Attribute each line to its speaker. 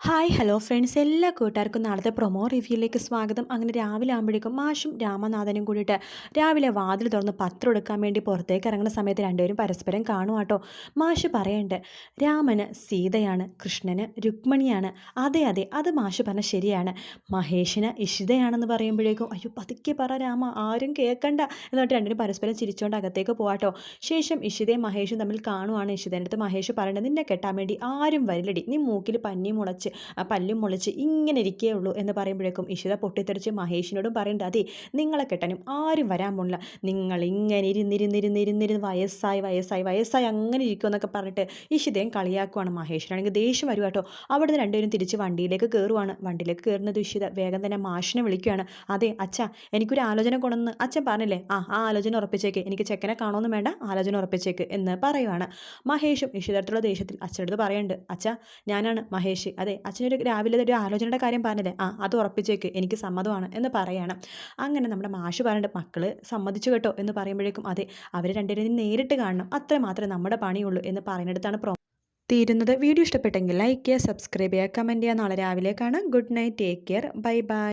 Speaker 1: Hi hello friends എല്ലാ കൂട്ടുകാർക്കും നാളത്തെ പ്രൊമോ റിവ്യൂയിലേക്ക് സ്വാഗതം. അങ്ങനെ രാവിലെ ആകുമ്പോഴേക്കും മാഷും രാമനാഥനും കൂടിയിട്ട് രാവിലെ വാതിൽ തുറന്ന് പത്രം എടുക്കാൻ വേണ്ടി പുറത്തേക്ക് ഇറങ്ങുന്ന സമയത്ത് രണ്ടുപേരും പരസ്പരം കാണും കേട്ടോ മാഷ് പറയണ്ട് രാമന് സീതയാണ് കൃഷ്ണന് രുക്മണിയാണ്. അതെ അതെ അത് മാഷ് പറഞ്ഞ ശരിയാണ്. മഹേഷിന് ഇഷിതയാണെന്ന് പറയുമ്പോഴേക്കും അയ്യോ പതുക്കെ പറ രാമ ആരും കേൾക്കണ്ട എന്നിട്ട് രണ്ടുപേരും പരസ്പരം ചിരിച്ചുകൊണ്ട് അകത്തേക്ക് പോവാട്ടോ ശേഷം ഇഷിതയും മഹേഷും തമ്മിൽ കാണുവാണ് ഇഷിതേന്റെ അടുത്ത്. മഹേഷ് പറയേണ്ടത് നിന്നെ കെട്ടാൻ വേണ്ടി ആരും വരില്ലടി. നീ മൂക്കിൽ പഞ്ഞി മുളച്ച് ആ പല്ലും മുളച്ച് ഇങ്ങനെ ഇരിക്കേ ഉള്ളൂ എന്ന് പറയുമ്പോഴേക്കും ഇഷിത പൊട്ടിത്തെറിച്ച് മഹേഷിനോടും പറയുന്നുണ്ട് അതെ നിങ്ങളെ കെട്ടാനും ആരും വരാൻ പോണില്ല. നിങ്ങൾ ഇങ്ങനെ ഇരുന്നിരുന്നിരുന്നിരുന്നിരുന്ന് വയസ്സായി വയസ്സായി വയസ്സായി അങ്ങനെ ഇരിക്കുമെന്നൊക്കെ പറഞ്ഞിട്ട് ഇഷിതയും കളിയാക്കുവാണ്. മഹേഷിനാണെങ്കിൽ ദേഷ്യം വരും കേട്ടോ. അവിടുന്ന് രണ്ടുപേരും തിരിച്ച് വണ്ടിയിലേക്ക് കയറുവാണ് വണ്ടിയിലേക്ക് കയറുന്നത് ഇഷിത വേഗം തന്നെ മാഷിനെ വിളിക്കുകയാണ്. അതെ അച്ഛ എനിക്കൊരു ആലോചന കൊണ്ടെന്ന് അച്ഛൻ പറഞ്ഞില്ലേ ആ ആ ആലോചന ഉറപ്പിച്ചേക്ക്. എനിക്ക് ചെക്കനെ കാണുമെന്ന് വേണ്ട ആലോചന ഉറപ്പിച്ചേക്ക് എന്ന് പറയുവാണ്. മഹേഷും ഇഷിതരത്തിലുള്ള ദേഷ്യത്തിൽ അച്ഛനടുത്ത് പറയുന്നുണ്ട് അച്ഛ ഞാനാണ് മഹേഷ്. അതെ അച്ഛനൊരു രാവിലെ ഒരു ആലോചനയുടെ കാര്യം പറഞ്ഞില്ലേ? ആ അത് ഉറപ്പിച്ചേക്ക്. എനിക്ക് സമ്മതമാണ് എന്ന് പറയണം. അങ്ങനെ നമ്മുടെ മാഷ് പറഞ്ഞിട്ട് മക്കൾ സമ്മതിച്ചു കേട്ടോ എന്ന് പറയുമ്പോഴേക്കും അതെ അവർ രണ്ടുപേരും നേരിട്ട് കാണണം. അത്ര മാത്രമേ നമ്മുടെ പണിയുള്ളൂ എന്ന് പറയുന്നിടത്താണ് പ്രോ തീരുന്നത്. വീഡിയോ ഇഷ്ടപ്പെട്ടെങ്കിൽ ലൈക്ക് ചെയ്യുക സബ്സ്ക്രൈബ് ചെയ്യുക കമന്റ് ചെയ്യുക. നാളെ രാവിലെ കാണാം. Good night take care bye bye